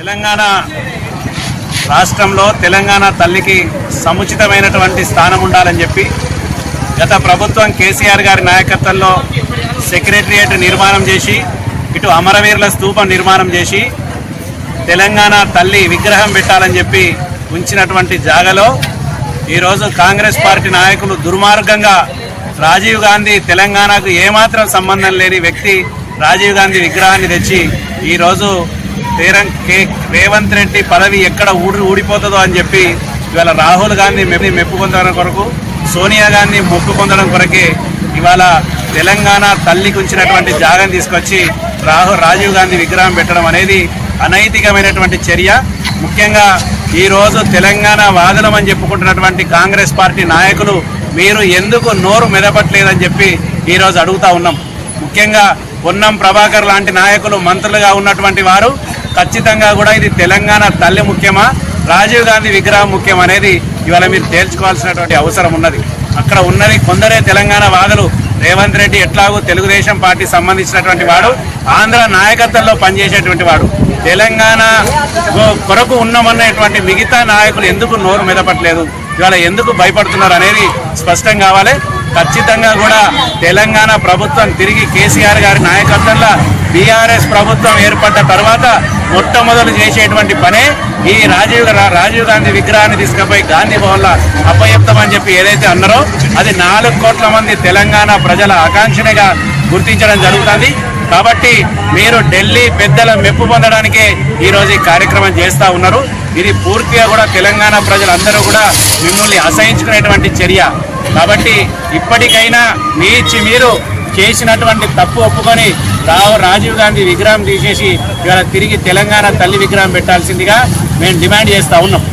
తెలంగాణ రాష్ట్రంలో తెలంగాణ తల్లికి సముచితమైనటువంటి స్థానం ఉండాలని చెప్పి గత ప్రభుత్వం కేసీఆర్ గారి నాయకత్వంలో సెక్రటరియేట్ నిర్మాణం చేసి ఇటు అమరవీరుల స్తూపం నిర్మాణం చేసి తెలంగాణ తల్లి విగ్రహం పెట్టాలని చెప్పి ఉంచినటువంటి జాగలో ఈరోజు కాంగ్రెస్ పార్టీ నాయకులు దుర్మార్గంగా రాజీవ్ గాంధీ తెలంగాణకు ఏమాత్రం సంబంధం లేని వ్యక్తి రాజీవ్ గాంధీ విగ్రహాన్ని తెచ్చి ఈరోజు తీరం కే రేవంత్ రెడ్డి పదవి ఎక్కడ ఊడి ఊడిపోతుందో అని చెప్పి ఇవాళ రాహుల్ గాంధీ మెప్పు మెప్పు పొందడం కొరకు సోనియా గాంధీ మొప్పు పొందడం కొరకే ఇవాళ తెలంగాణ తల్లికి ఉంచినటువంటి జాగం తీసుకొచ్చి రాహుల్ రాజీవ్ గాంధీ విగ్రహం పెట్టడం అనేది అనైతికమైనటువంటి చర్య. ముఖ్యంగా ఈరోజు తెలంగాణ వాదులం అని చెప్పుకుంటున్నటువంటి కాంగ్రెస్ పార్టీ నాయకులు మీరు ఎందుకు నోరు మెదపట్లేదని చెప్పి ఈరోజు అడుగుతా ఉన్నాం. ముఖ్యంగా పొన్నం ప్రభాకర్ లాంటి నాయకులు మంత్రులుగా ఉన్నటువంటి వారు ఖచ్చితంగా కూడా ఇది తెలంగాణ తల్లి ముఖ్యమా? రాజీవ్ గాంధీ విగ్రహం ముఖ్యం అనేది ఇవాళ మీరు తేల్చుకోవాల్సినటువంటి అవసరం ఉన్నది. అక్కడ ఉన్నది కొందరే తెలంగాణ వాదులు. రేవంత్ రెడ్డి ఎట్లాగో తెలుగుదేశం పార్టీ సంబంధించినటువంటి వాడు. ఆంధ్ర నాయకత్వంలో పనిచేసేటువంటి వాడు. తెలంగాణ కొ- కొరకు ఉన్నామన్నటువంటి మిగతా నాయకులు ఎందుకు నోరు మెదపట్లేదు? ఇవాళ ఎందుకు భయపడుతున్నారు అనేది స్పష్టం కావాలి. ఖచ్చితంగా కూడా తెలంగాణ ప్రభుత్వం తిరిగి కేసీఆర్ గారి నాయకత్వంలో బీఆర్ఎస్ ప్రభుత్వం ఏర్పడ్డ తర్వాత మొట్టమొదలు చేసేటువంటి పనే ఈ రాజీవ్ రా- రాజీవ్ గాంధీ విగ్రహాన్ని తీసుకుపోయి గాంధీ భవన్లో అపయప్తమని చెప్పి ఏదైతే అన్నారో అది నాలుగు కోట్ల మంది తెలంగాణ ప్రజల ఆకాంక్షనిగా గుర్తించడం జరుగుతుంది. కాబట్టి మీరు ఢిల్లీ పెద్దల మెప్పు పొందడానికే ఈరోజు ఈ కార్యక్రమం చేస్తూ ఉన్నారు. ఇది పూర్తిగా కూడా తెలంగాణ ప్రజలందరూ కూడా మిమ్మల్ని అసహించుకునేటువంటి చర్య. కాబట్టి ఇప్పటికైనా మీ ఇచ్చి మీరు చేసినటువంటి తప్పు ఒప్పుకొని రావు రాజీవ్ గాంధీ విగ్రహం తీసేసి ఇవాళ తిరిగి తెలంగాణ తల్లి విగ్రహం పెట్టాల్సిందిగా మేము డిమాండ్ చేస్తూ ఉన్నాం.